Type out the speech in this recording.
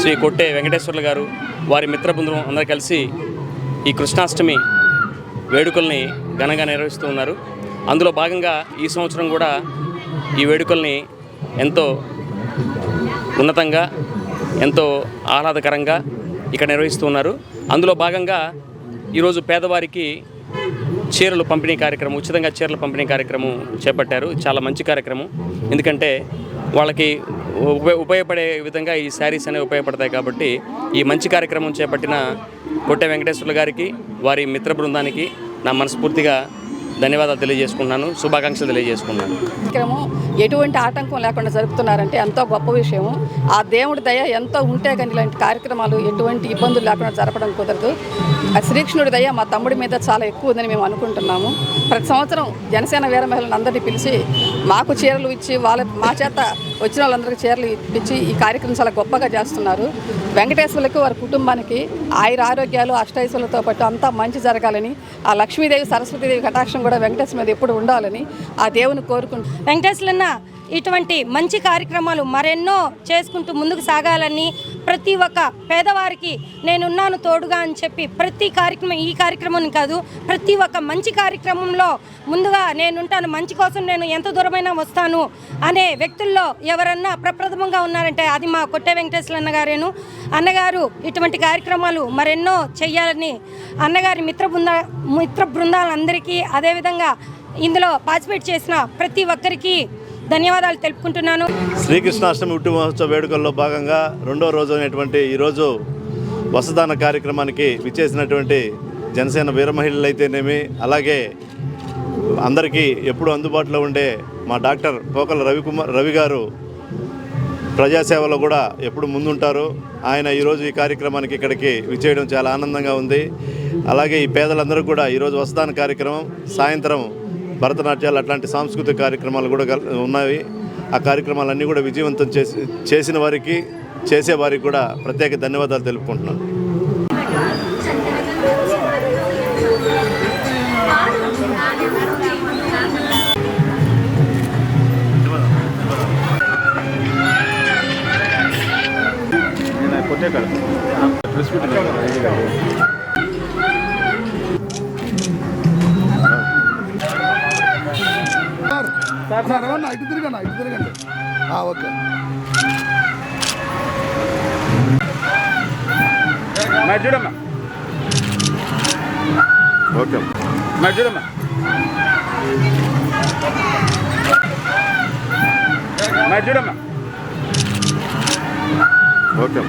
శ్రీ కొట్టే వెంకటేశ్వర్లు గారు వారి మిత్ర బృందం అందరూ కలిసి ఈ కృష్ణాష్టమి వేడుకల్ని ఘనంగా నిర్వహిస్తూ ఉన్నారు. అందులో భాగంగా ఈ సంవత్సరం కూడా ఈ వేడుకల్ని ఎంతో ఉన్నతంగా ఎంతో ఆహ్లాదకరంగా ఇక్కడ నిర్వహిస్తూ ఉన్నారు. అందులో భాగంగా ఈరోజు పేదవారికి చీరలు పంపిణీ కార్యక్రమం ఉచితంగా చీరల పంపిణీ కార్యక్రమం చేపట్టారు. చాలా మంచి కార్యక్రమం. ఎందుకంటే వాళ్ళకి ఉప ఉపయోగపడే విధంగా ఈ శారీస్ అనేవి ఉపయోగపడతాయి కాబట్టి ఈ మంచి కార్యక్రమం చేపట్టిన కొట్టే వెంకటేశ్వర్లు గారికి వారి మిత్ర బృందానికి నా మనస్ఫూర్తిగా ధన్యవాదాలు తెలియజేసుకుంటున్నాను. శుభాకాంక్షలు తెలియజేసుకున్నాను కార్యక్రమం ఎటువంటి ఆటంకం లేకుండా జరుపుతున్నారంటే ఎంతో గొప్ప విషయము. ఆ దేవుడి దయ ఎంతో ఉంటే కానీ ఇలాంటి కార్యక్రమాలు ఎటువంటి ఇబ్బందులు లేకుండా జరపడం కుదరదు. ఆ శ్రీకృష్ణుడి దయ మా తమ్ముడి మీద చాలా ఎక్కువ ఉందని మేము అనుకుంటున్నాము. ప్రతి సంవత్సరం జనసేన వీర మహిళలను అందరినీ పిలిచి మాకు చీరలు ఇచ్చి వాళ్ళ మా చేత వచ్చిన వాళ్ళందరికీ చీరలు ఇప్పించి ఈ కార్యక్రమం చాలా గొప్పగా చేస్తున్నారు. వెంకటేశ్వరులకు వారి కుటుంబానికి ఆయుర ఆరోగ్యాలు అష్టైశ్వరులతో పాటు అంతా మంచి జరగాలని ఆ లక్ష్మీదేవి సరస్వతీదేవి కటాక్షం కూడా వెంకటేశ్వర మీద ఎప్పుడు ఉండాలని ఆ దేవుని కోరుకుంటు వెంకటేశ్వరన్న ఇటువంటి మంచి కార్యక్రమాలు మరెన్నో చేసుకుంటూ ముందుకు సాగాలని ప్రతి ఒక్క పేదవారికి నేనున్నాను తోడుగా అని చెప్పి ప్రతి కార్యక్రమం ఈ కార్యక్రమం కాదు ప్రతి ఒక్క మంచి కార్యక్రమంలో ముందుగా నేనుంటాను మంచి కోసం నేను ఎంత దూరమైనా వస్తాను అనే వ్యక్తుల్లో ఎవరన్నా ప్రప్రథమంగా ఉన్నారంటే అది మా కొట్టే వెంకటేశ్వర అన్నగారేను అన్నగారు ఇటువంటి కార్యక్రమాలు మరెన్నో చేయాలని అన్నగారి మిత్ర బృంద మిత్ర బృందాలందరికీ అదేవిధంగా ఇందులో పార్టిసిపేట్ చేసిన ప్రతి ఒక్కరికి ధన్యవాదాలు తెలుపుకుంటున్నాను. శ్రీకృష్ణాష్టమి ఉట్టి మహోత్సవ వేడుకల్లో భాగంగా రెండో రోజు అయినటువంటి ఈరోజు వసదాన కార్యక్రమానికి విచ్చేసినటువంటి జనసేన వీర మహిళలు అయితేనేమి అలాగే అందరికీ ఎప్పుడు అందుబాటులో ఉండే మా డాక్టర్ పోకల రవికుమార్ రవి గారు ప్రజాసేవలో కూడా ఎప్పుడు ముందుంటారు. ఆయన ఈరోజు ఈ కార్యక్రమానికి ఇక్కడికి విచ్చేయడం చాలా ఆనందంగా ఉంది. అలాగే ఈ పేదలందరూ కూడా ఈరోజు వసదాన కార్యక్రమం సాయంత్రం భరతనాట్యాలు అట్లాంటి సాంస్కృతిక కార్యక్రమాలు కూడా ఉన్నాయి. ఆ కార్యక్రమాలన్నీ కూడా విజయవంతం చేసి చేసిన వారికి చేసే వారికి కూడా ప్రత్యేక ధన్యవాదాలు తెలుపుకుంటున్నాను. సార్ రవణ ఇటు తిరగండి ఇటు తిరగండి. ఆ, ఓకే. మరి చూడమ్మా. ఓకే. మరి చూడమ్మా. మరి చూడమ్మా. ఓకే.